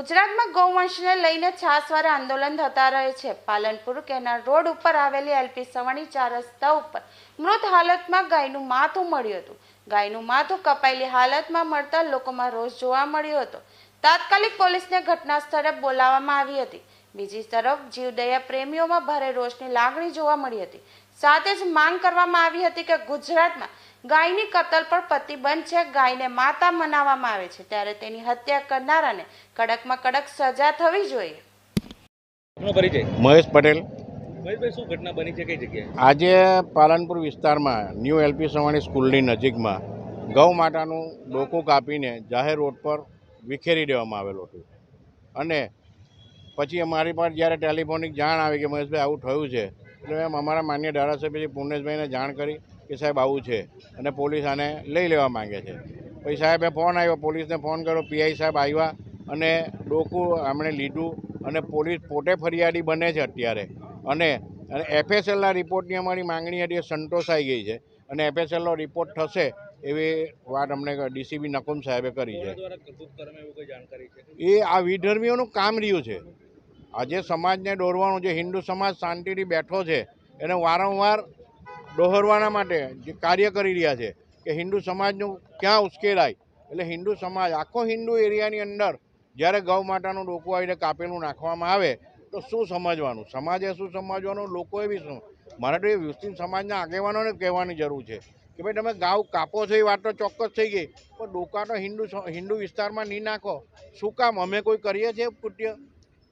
ગુજરાતમાં ગૌવંશને લઈને છાસવારે આંદોલન થતા રહે છે. પાલનપુર કેનાલ રોડ ઉપર આવેલી એલપી સવાણી ચાર રસ્તા ઉપર મૃત હાલતમાં ગાયનું માથું મળ્યું હતું. ગાયનું માથું કપાયેલી હાલતમાં મળતા લોકોમાં રોષ જોવા મળ્યો હતો. તાત્કાલિક પોલીસને ઘટના સ્થળે બોલાવવામાં આવી હતી. બીજી તરફ જીવદયા પ્રેમીઓમાં ભારે રોષની લાગણી જોવા મળી હતી. સાથે જ માંગ કરવામાં આવી હતી કે ગુજરાતમાં ગાયની કતલ પર પ્રતિબંધ છે ગાયને માતા મનાવવામાં આવે છે. ત્યારે તેની હત્યા કરનારાને કડકમાં કડક સજા થવી જોઈએ. મહેશ પટેલ. મહેશભાઈ શું બની જગ્યાએ? આજે પાલનપુર વિસ્તારમાં ન્યૂ એલપી સવાણી સ્કૂલની નજીકમાં ગૌ માતાનું ડોકું કાપીને જાહેર રોડ પર વિખેરી દેવામાં આવેલું હતું. અને પછી અમારી પાસે જ્યારે ટેલિફોનિક જાણ આવી કે મહેશભાઈ આવું થયું છે, એટલે એમ અમારા માન્ય ધારાસભ્યજી પૂર્ણેશભાઈને જાણ કરી કે સાહેબ આવું છે અને પોલીસ આને લઈ લેવા માંગે છે. પછી સાહેબે ફોન આવ્યો, પોલીસને ફોન કર્યો, પીઆઈ સાહેબ આવ્યા અને ડોકું એમણે લીધું અને પોલીસ પોતે ફરિયાદી બને છે અત્યારે. અને અને એફએસએલના રિપોર્ટની અમારી માંગણી હતી સંતોષાઈ ગઈ છે અને એફએસએલનો રિપોર્ટ થશે એવી વાત અમને ડીસીબી નકુમ સાહેબે કરી છે. એ આ વિધર્મીઓનું કામ રહ્યું છે. આજે સમાજને દોરવાનું જે હિન્દુ સમાજ શાંતિથી બેઠો છે એને વારંવાર દોહરવાના માટે જે કાર્ય કરી રહ્યા છે કે હિન્દુ સમાજનું ક્યાં ઉશ્કેરાય? એટલે હિન્દુ સમાજ આખો હિન્દુ એરિયાની અંદર જ્યારે ગૌ માતાનું ડોકું આવીને કાપેલું નાખવામાં આવે તો શું સમજવાનું? સમાજે શું સમજવાનું? લોકોએ બી શું? મારે તો એ મુસ્લિમ સમાજના આગેવાનોને કહેવાની જરૂર છે. કે ભાઈ તમે ગાવ કાપો છો એ વાત તો ચોક્કસ થઈ ગઈ. પણ ડોકાનો હિન્દુ હિન્દુ વિસ્તારમાં નહીં નાખો. શું કામ? અમે કોઈ કરીએ છીએ કૃત્ય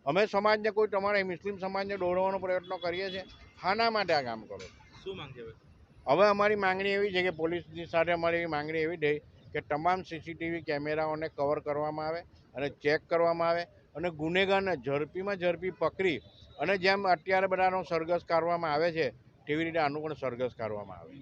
અમે સમાજને કોઈ તમારે મુસ્લિમ સમાજને દોડવાનો પ્રયત્ન કરીએ છીએ? હાના માટે આ કામ કરો. શું માંગ હવે? હવે અમારી માંગણી એવી છે કે પોલીસની સાથે અમારી માંગણી એવી થઈ કે તમામ સીસીટીવી કેમેરાઓને કવર કરવામાં આવે અને ચેક કરવામાં આવે અને ગુનેગારને ઝડપીમાં ઝડપી પકડી અને જેમ અત્યારે બધાનો સરઘસ કરવામાં આવે છે તેવી રીતે આનું પણ સરઘસ કરવામાં આવે.